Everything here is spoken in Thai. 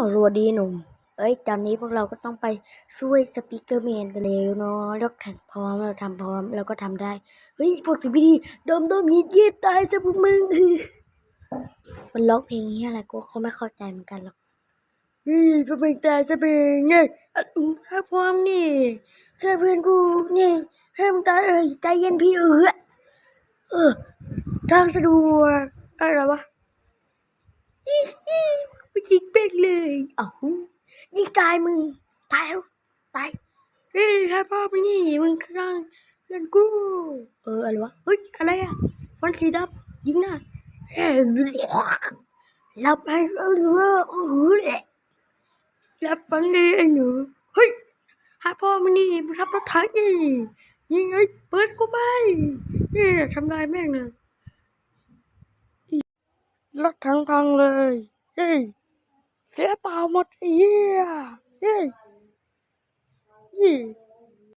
าวสวัสดีหนุ่ม เอ้ย ตอนนี้พวกเราก็ต้องไปช่วยสปีกเกอร์แมนกันแล้วเนาะแล้วแข่งพร้อมเราทำพร้อมเราก็ทำได้ เฮ้ย พวกสิบีดีดมดมยีดยีดตายซะพวกมึง มันร้องเพลงนี้อะไรกูก็ไม่เข้าใจเหมือนกันหรอกเฮ้ยพวกมึงตายซะเป็นไงอะอืมถ้าพร้อมนี่แค่เพื่อนกูนี่ให้มึงตายเอ้ยใจเย็นพี่เออเออทางสะดวกอะไรวะ อีอีกูยิงเป็กเล ยเอ้ายิงตายมึง ตายแล้วตายเฮ้ยถ้าพ่อมึงนี่มึงข้างเพื่อนกู เอออะไรวะ เฮ้ย อะไรอะฟันสีดำยิงหน้าเฮ้ยรับไปเออหรือว่าโอ้โหเลยรับฟันเลยไอ้หนูเฮ้ยถ้าพ่อมึงนี่มึงทับรถถังนี่ยิงไอ้เปิดกูไปนี่ทำลายแม่งเลยรถทั้งพังเลย เฮ้ย เสียเปล่าหมดเหี้ยเฮ้ยี่